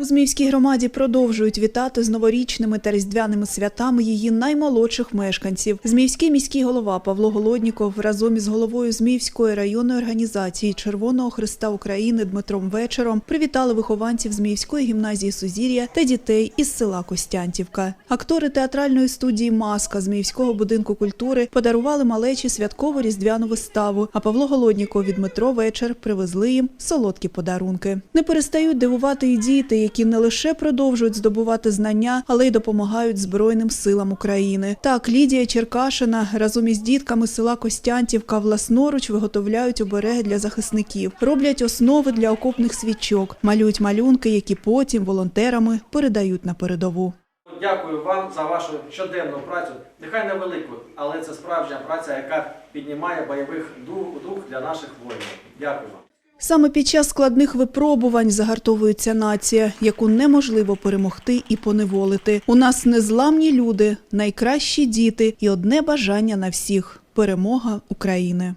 У Зміївській громаді продовжують вітати з новорічними та різдвяними святами її наймолодших мешканців. Зміївський міський голова Павло Голодніков разом із головою Зміївської районної організації Червоного Христа України Дмитром Вечером привітали вихованців Зміївської гімназії Сузір'я та дітей із села Костянтівка. Актори театральної студії Маска Зміївського будинку культури подарували малечі святкову різдвяну виставу. А Павло Голодніков і Дмитро Вечер привезли їм солодкі подарунки. Не перестають дивувати і діти, які не лише продовжують здобувати знання, але й допомагають Збройним силам України. Так, Лідія Черкашина разом із дітками села Костянтівка власноруч виготовляють обереги для захисників, роблять основи для окопних свічок, малюють малюнки, які потім волонтерами передають на передову. Дякую вам за вашу щоденну працю. Нехай невелику, але це справжня праця, яка піднімає бойових дух, для наших воїнів. Дякую вам. Саме під час складних випробувань загартовується нація, яку неможливо перемогти і поневолити. У нас незламні люди, найкращі діти і одне бажання на всіх перемога України.